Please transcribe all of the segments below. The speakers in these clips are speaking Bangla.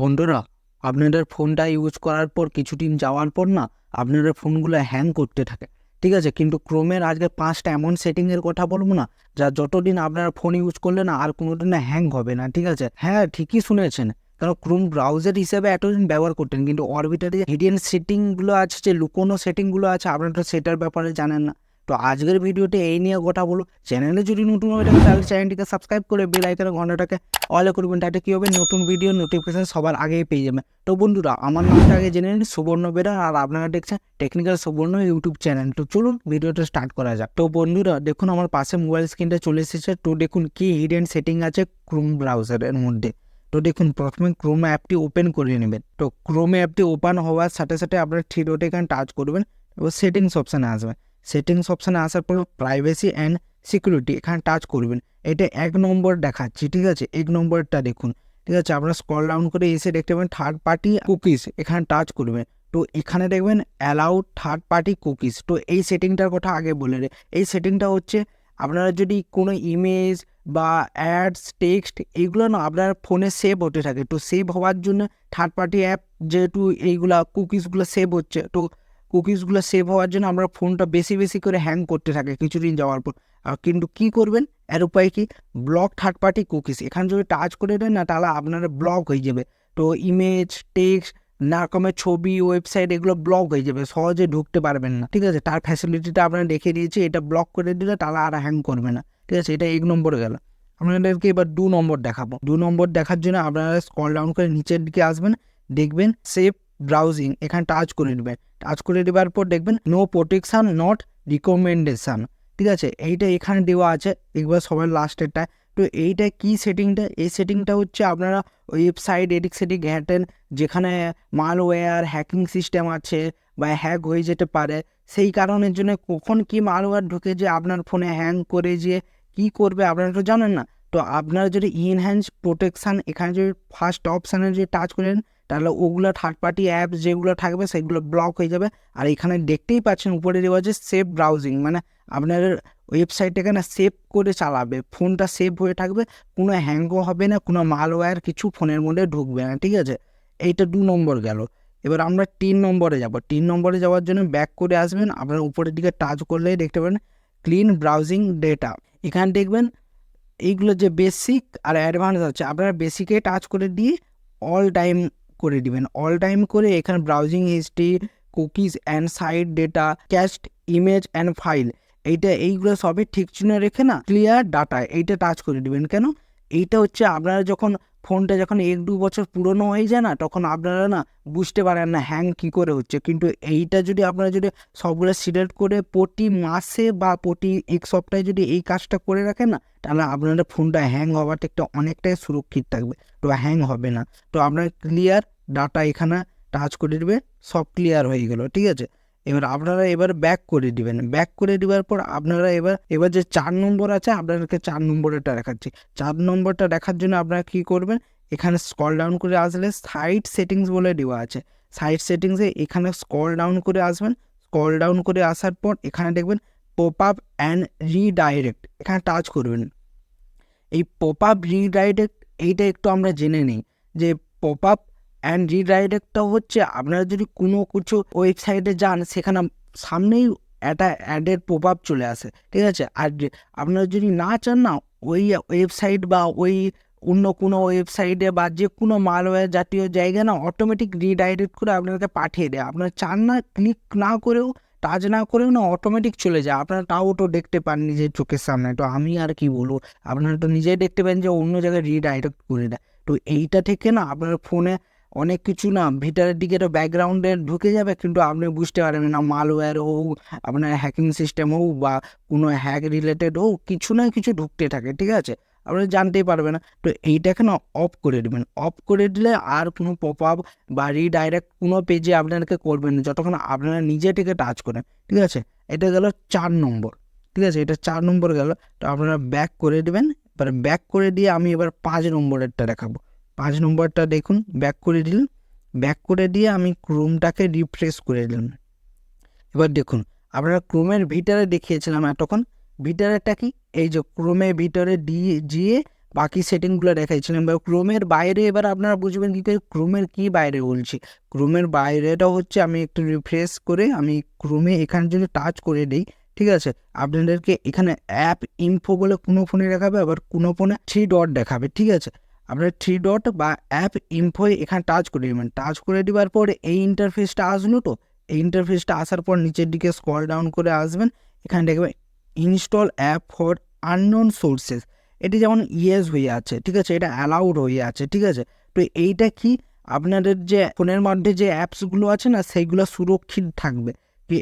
বন্ধুরা, আপনাদের ফোনটা ইউজ করার পর কিছুদিন যাওয়ার পর না, আপনাদের ফোনগুলো হ্যাং করতে থাকে। ঠিক আছে? কিন্তু ক্রোমের আজকে পাঁচটা এমন সেটিংয়ের কথা বলব না, যা যতদিন আপনারা ফোন ইউজ করলে না, আর কোনোদিন হ্যাং হবে না, ঠিক আছে? হ্যাঁ ঠিকই শুনেছেন। কারণ ক্রোম ব্রাউজার হিসেবে এতদিন ব্যবহার করতেন, কিন্তু অরবিটারে হিডিয়ান সেটিংগুলো আছে, যে লুকোনো সেটিংগুলো আছে, আপনারা সেটার ব্যাপারে জানেন না। তো আজকের ভিডিওতে এই নিয়ে কথা বলো চ্যানেলে যদি নতুন হয়ে থাকে, তাহলে চ্যানেলটিকে সাবস্ক্রাইব করে বেল আইকনের ঘন্টাটাকে অলে করবেন তাতে কী হবে? নতুন ভিডিও নোটিফিকেশান সবার আগেই পেয়ে যাবেন তো বন্ধুরা, আমার নামটা আগে জেনে নিন, সুবর্ণ বেরা। আর আপনারা দেখছেন টেকনিক্যাল সুবর্ণ ইউটিউব চ্যানেল তো চলুন ভিডিওটা স্টার্ট করা যাক। তো বন্ধুরা, দেখুন আমার পাশে মোবাইল স্ক্রিনটা চলে এসেছে। তো দেখুন কি হিডেন সেটিং আছে ক্রোম ব্রাউজারের মধ্যে। তো দেখুন, প্রথমে ক্রোম অ্যাপটি ওপেন করে নেবেন। তো ক্রোম অ্যাপটি ওপেন হওয়ার সাথে সাথে আপনারা থ্রি ডটে এখানে টাচ করবেন এবার সেটিংস অপশানে আসবেন। সেটিংস অপশানে আসার পর প্রাইভেসি অ্যান্ড সিকিউরিটি এখানে টাচ করবেন। এটা এক নম্বর দেখাচ্ছি, ঠিক আছে? এক নম্বরটা দেখুন। ঠিক আছে? আপনারা স্কল ডাউন করে এসে দেখতে পাবেন থার্ড পার্টি কুকিজ এখানে টাচ করবেন তো এখানে দেখবেন অ্যালাউড থার্ড পার্টি কুকিজ তো এই সেটিংটার কথা আগে বলে রে এই সেটিংটা হচ্ছে আপনারা যদি কোনো ইমেজ বা অ্যাডস টেক্সট এইগুলো না আপনার ফোনে সেভ হতে থাকে, তো সেভ হওয়ার জন্য থার্ড পার্টি অ্যাপ যেহেতু এইগুলা কুকিজগুলো সেভ হচ্ছে, তো কুকিজগুলো সেভ হওয়ার জন্য আমরা ফোনটা বেশি বেশি করে হ্যাং করতে থাকে কিছুদিন যাওয়ার পর। কিন্তু কি করবেন? এর উপায় কি? ব্লক থার্ড পার্টি কুকিজ এখানে যদি টাচ করে দেন না, তাহলে আপনার ব্লক হয়ে যাবে। তো ইমেজ টেক্সট না রকমের ছবি ওয়েবসাইট এগুলো ব্লক হয়ে যাবে। সহজে ঢুকতে পারবেন না। ঠিক আছে? তার ফ্যাসিলিটিটা আপনারা দেখে দিয়েছি। এটা ব্লক করে দিলে তাহলে আর হ্যাং করবে না। ঠিক আছে? এটা এক নম্বরে গেল। আপনাদেরকে এবার দু নম্বর দেখাবো। দু নম্বর দেখার জন্য আপনারা স্কল ডাউন করে নিচের দিকে আসবেন। দেখবেন সেভ ব্রাউজিং এখানে টাচ করে নেবেন টাচ করে দেওয়ার পর দেখবেন নো প্রোটেকশান নট রিকমেন্ডেশান ঠিক আছে? এইটা এখানে দেওয়া আছে। একবার সবার লাস্টেরটা তো এইটা কি সেটিংটা এই সেটিংটা হচ্ছে আপনারা ওয়েবসাইট এডিক সেটিং ঘ্যাটেন যেখানে মালওয়্যার হ্যাকিং সিস্টেম আছে বা হ্যাক হয়ে যেতে পারে, সেই কারণের জন্য কখন কি মালওয়্যার ঢুকে যে আপনার ফোনে হ্যাং করে যে কি করবে আপনারা তো জানেন না। তো আপনারা যদি ইনহ্যান্স প্রোটেকশান এখানে যদি ফার্স্ট অপশানে যদি টাচ করেন তাহলে ওগুলো থার্ড পার্টি অ্যাপস যেগুলো থাকবে সেগুলো ব্লক হয়ে যাবে। আর এখানে দেখতেই পাচ্ছেন উপরে দেওয়া আছে সেভ ব্রাউজিং মানে আপনার ওয়েবসাইটটাকে না সেভ করে চালাবে। ফোনটা সেভ হয়ে থাকবে, কোনো হ্যাংও হবে না, কোনো মালওয়্যার কিছু ফোনের মধ্যে ঢুকবে না, ঠিক আছে? এইটা দু নম্বর গেল। এবার আমরা তিন নম্বরে যাব। তিন নম্বরে যাওয়ার জন্য ব্যাক করে আসবেন, আপনার উপরের দিকে টাচ করলেই দেখতে পাবেন ক্লিন ব্রাউজিং ডেটা এখানে দেখবেন এইগুলো যে বেসিক আর অ্যাডভান্স আছে, আপনারা বেসিকে টাচ করে দিয়ে অল টাইম করে দিবেন। অল টাইম করে এখানে browsing history cookies and site data cached image and file এইটা, এইগুলো সবই ঠিক চিহ্ন রেখে না ক্লিয়ার ডাটা এইটা টাচ করে দিবেন। কেন? এইটা হচ্ছে আপনারা যখন ফোনটা যখন এক দু বছর পুরনো হয়ে যায় না, তখন আপনারা না বুঝতে পারেন না হ্যাং কী করে হচ্ছে। কিন্তু এইটা যদি আপনারা যদি সবগুলো সিলেক্ট করে প্রতি মাসে বা প্রতি এক সপ্তাহে যদি এই কাজটা করে রাখেন না, তাহলে আপনারা ফোনটা হ্যাং হওয়াটা একটা অনেকটাই সুরক্ষিত থাকবে। তো হ্যাং হবে না। তো আপনার ক্লিয়ার ডাটা এখানে টাচ করে দেবে, সব ক্লিয়ার হয়ে গেল, ঠিক আছে? এবার আপনারা এবার ব্যাক করে দিবেন। ব্যাক করে দেওয়ার পর আপনারা এবার এবার যে চার নম্বর আছে, আপনাদেরকে চার নম্বরেরটা দেখাচ্ছি। চার নম্বরটা দেখার জন্য আপনারা কী করবেন? এখানে স্কল ডাউন করে আসলে সাইড সেটিংস বলে দেওয়া আছে। সাইড সেটিংসে এখানে স্কল ডাউন করে আসবেন। স্কল ডাউন করে আসার পর এখানে দেখবেন পপ আপ অ্যান্ড রিডাইরেক্ট এখানে টাচ করবেন। এই পপ আপ রিডাইরেক্ট এইটা একটু আমরা জেনে নিই। যে পপ আপ অ্যান্ড রিডাইরেক্টটা হচ্ছে আপনারা যদি কোনো কিছু ওয়েবসাইটে যান, সেখানে সামনেই একটা অ্যাডের প্রভাব চলে আসে, ঠিক আছে? আর আপনারা যদি না চান না, ওই ওয়েবসাইট বা ওই অন্য কোনো ওয়েবসাইটে বা যে কোনো মালওয়্যার জাতীয় জায়গায় না অটোমেটিক রিডাইরেক্ট করে আপনাকে পাঠিয়ে দেয়। আপনারা চান না ক্লিক না করেও টাচ না করেও না অটোমেটিক চলে যায়। আপনারা তাও তো দেখতে পান নিজের চোখের সামনে। তো আমি আর কি বলব? আপনারা তো নিজেই দেখতে পান যে অন্য জায়গায় রিডাইরেক্ট করে দেয়। তো এইটা থেকে না আপনার ফোনে অনেক কিছু না, ভিতরের দিকে তো ব্যাকগ্রাউন্ডে ঢুকে যাবে, কিন্তু আপনি বুঝতে পারবেন না মালওয়্যার হোক, আপনার হ্যাকিং সিস্টেম হোক বা কোনো হ্যাক রিলেটেড হোক, কিছু না কিছু ঢুকতে থাকে, ঠিক আছে? আপনি জানতেই পারবে না। তো এইটাকে না অফ করে দেবেন। অফ করে দিলে আর কোনো পপ আপ বা রিডাইরেক্ট কোনো পেজে আপনাকে করবেন না, যতক্ষণ আপনারা নিজে থেকে টাচ করেন, ঠিক আছে? এটা গেল চার নম্বর, ঠিক আছে? এটা চার নম্বর গেল। তো আপনারা ব্যাক করে দেবেন। এবার ব্যাক করে দিয়ে আমি এবার পাঁচ নম্বরেরটা দেখাবো। পাঁচ নম্বরটা দেখুন ব্যাক করে দিলাম। ব্যাক করে দিয়ে আমি ক্রোমটাকে রিফ্রেশ করে দিলাম। এবার দেখুন, আপনারা ক্রোমের ভিতরে দেখিয়েছিলাম এতক্ষণ। ভিতরেরটা কি? এই যে ক্রোমের ভিতরে দিয়ে গিয়ে বাকি সেটিংগুলো দেখাইছিলাম। বা ক্রোমের বাইরে এবার আপনারা বুঝবেন কী করে? ক্রোমের কী বাইরে বলছি? ক্রোমের বাইরেটা হচ্ছে আমি একটু রিফ্রেশ করে আমি ক্রোমে এখানে যদি টাচ করে দিই, ঠিক আছে? আপনাদেরকে এখানে অ্যাপ ইনফো বলে কোনো ফোনে দেখাবে, আবার কোনো ফোনে থ্রি ডট দেখাবে, ঠিক আছে? আপনার থ্রি ডট বা অ্যাপ ইনফোয় এখানে টাচ করে। দেবেন টাচ করে দেওয়ার পর এই ইন্টারফেসটা আসলো তো? এই ইন্টারফেসটা আসার পর নিচের দিকে স্ক্রল ডাউন করে আসবেন। এখানে দেখবেন install app for unknown sources এটি যেমন ইয়েস হয়ে আছে, ঠিক আছে? এটা অ্যালাউড হয়ে আছে, ঠিক আছে? তো এইটা কি? আপনাদের যে ফোনের মধ্যে যে অ্যাপসগুলো আছে না, সেইগুলো সুরক্ষিত থাকবে।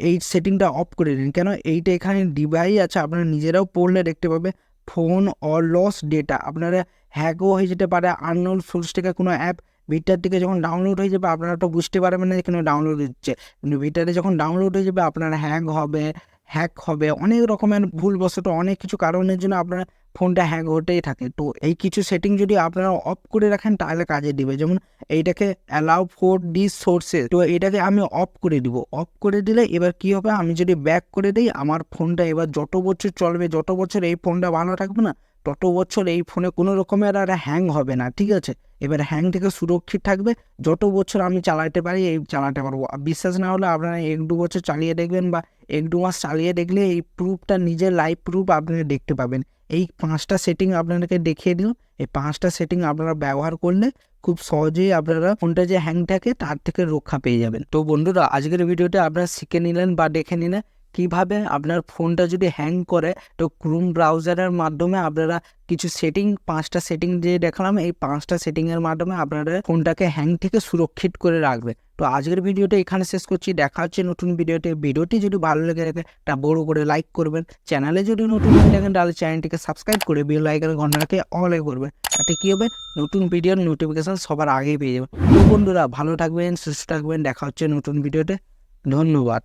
এই সেটিংটা অফ করে দিন। কেন? এইটা এখানে ডিভাই আছে, আপনারা নিজেরাও পড়লে দেখতে পাবে। ফোন অর লস ডেটা আপনারা হ্যাকও হয়ে যেতে পারে আননোন সোর্স থেকে কোনো অ্যাপ ভিটার থেকে যখন ডাউনলোড হয়ে যাবে, আপনারা তো বুঝতে পারবেন না যে কেন ডাউনলোড হচ্ছে। কিন্তু ভিটারে যখন ডাউনলোড হয়ে যাবে, আপনার হ্যাং হবে হ্যাক হবে, অনেক রকমের ভুলবশত অনেক কিছু কারণের জন্য আপনার ফোনটা হ্যাং হতেই থাকে। তো এই কিছু সেটিং যদি আপনারা অফ করে রাখেন, তাহলে কাজে দিবে। যেমন এইটাকে অ্যালাউ ফর ডিস সোর্সেস তো এটাকে আমি অফ করে দিব। অফ করে দিলে এবার কি হবে? আমি যদি ব্যাক করে দিই, আমার ফোনটা এবার যত বছর চলবে, যত বছর এই ফোনটা ভালো থাকবে না তত বছর এই ফোনে কোনো রকমের আর হ্যাং হবে না, ঠিক আছে? এবার হ্যাং থেকে সুরক্ষিত থাকবে। যত বছর আমি চালাতে পারি, এই চালাতে পারব। বিশ্বাস না হলে আপনারা এক দু বছর চালিয়ে দেখবেন বা এক দু মাস চালিয়ে দেখলে এই প্রুফটা নিজের লাইভ প্রুফ আপনারা দেখতে পাবেন। এই পাঁচটা সেটিং আপনাদেরকে দেখিয়ে দিল এই পাঁচটা সেটিং আপনারা ব্যবহার করলে খুব সহজেই আপনারা ফোনটা যে হ্যাং থাকে, তার থেকে রক্ষা পেয়ে যাবেন। তো বন্ধুরা, আজকের ভিডিওতে আপনারা শিখে নিলেন বা দেখে নিলেন। কীভাবে আপনার ফোনটা যদি হ্যাং করে, তো ক্রোম ব্রাউজারের মাধ্যমে আপনারা কিছু সেটিং পাঁচটা সেটিং যে দেখালাম, এই পাঁচটা সেটিংয়ের মাধ্যমে আপনারা ফোনটাকে হ্যাং থেকে সুরক্ষিত করে রাখবে। তো আজকের ভিডিওটা এখানে শেষ করছি। দেখা হচ্ছে নতুন ভিডিওতে। ভিডিওটি যদি ভালো লেগে থাকে, তা বড় করে লাইক করবেন। চ্যানেলে যদি নতুন হয়ে থাকেন, তাহলে চ্যানেলটিকে সাবস্ক্রাইব করে বেল আইকনের ঘন্টাকে অলে করবেন। তাতে কী হবে? নতুন ভিডিওর নোটিফিকেশান সবার আগেই পেয়ে যাবেন। তো বন্ধুরা, ভালো থাকবেন, সুস্থ থাকবেন। দেখা হচ্ছে নতুন ভিডিওতে। ধন্যবাদ।